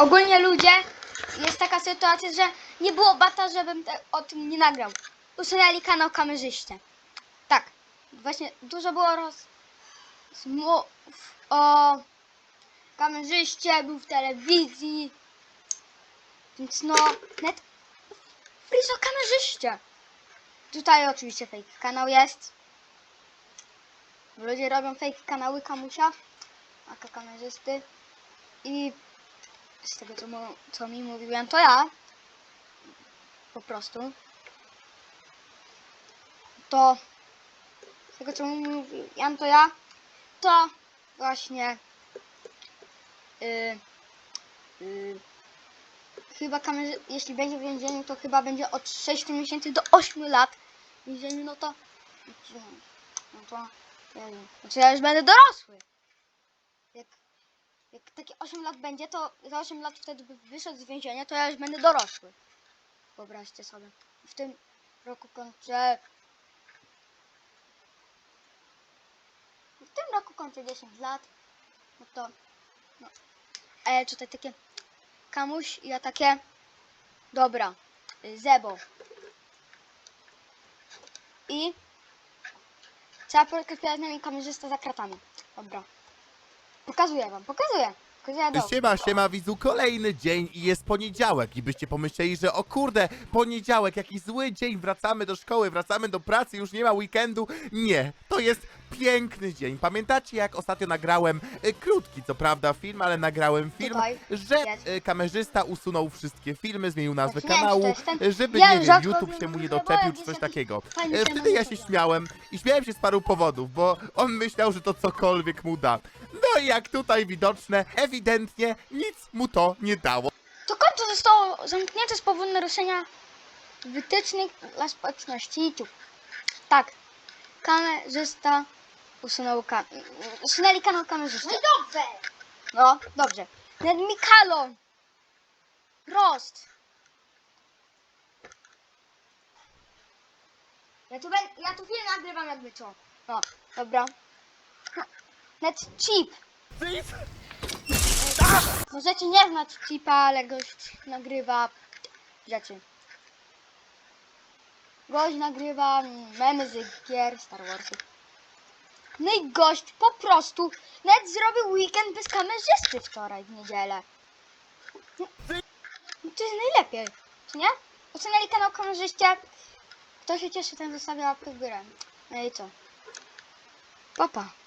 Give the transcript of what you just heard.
Ogólnie ludzie, jest taka sytuacja, że nie było bata, żebym te, o tym nie nagrał. Usunęli kanał kamerzyście. Tak, właśnie dużo było rozmów o kamerzyście, był w telewizji. Więc no, net Frizo kamerzyście. Tutaj oczywiście fake kanał jest. Ludzie robią fake kanały kamusia, aka kamerzysty. I z tego co, co mi mówiłem, to ja. Po prostu. To z tego co mi mówiłem, to ja. To właśnie. Yy, yy, chyba kamerzy, jeśli będzie w więzieniu, to chyba będzie od 6 miesięcy do 8 lat w więzieniu, no to. No to. Znaczy ja już będę dorosły. Jak takie 8 lat będzie, to za 8 lat wtedy by wyszedł z więzienia, to ja już będę dorosły. Wyobraźcie sobie. W tym roku kończę. W tym roku kończę 10 lat. No to. No. E, tutaj takie. Kamuś i ja takie. Dobra. Zebo. I. Trzeba podkreślać z nami kamerzysta za kratami. Dobra. Pokazuję wam, pokazuję. Pokazuję do. Siema, siema widzu, kolejny dzień i jest poniedziałek i byście pomyśleli, że o kurde, poniedziałek, jaki zły dzień, wracamy do szkoły, wracamy do pracy, już nie ma weekendu. Nie, to jest piękny dzień. Pamiętacie jak ostatnio nagrałem, e, krótki co prawda film, ale nagrałem film, Tutaj że e, kamerzysta usunął wszystkie filmy, zmienił nazwę nie, kanału, to jest ten- e, żeby, Ja nie wiem, rzadko YouTube się mu nie doczepił czy jest coś jakiś takiego. fajny temat Wtedy ja się śmiałem i śmiałem się z paru powodów, bo on myślał, że to cokolwiek mu da. No i jak tutaj widoczne, ewidentnie nic mu to nie dało. To konto zostało zamknięte z powodu naruszenia wytycznych dla społeczności YouTube. Tak, kamerzysta usunął kan usunęli kanał kamerzysty. No dobrze! No, dobrze. Nad Mikalą! Prost! Ja tu, ben, ja tu film nagrywam jakby co. No, dobra. Net cheap. Możecie nie znać klipa, ale gość nagrywa rzeczy. Gość nagrywa memy z gier Star Warsów. No i gość po prostu nawet zrobił weekend bez kamerzysty wczoraj w niedzielę. No, to jest najlepiej, czy nie? Ocenili kanał kamerzyście. Kto się cieszy, ten zostawia łapkę w górę. No i co? Papa.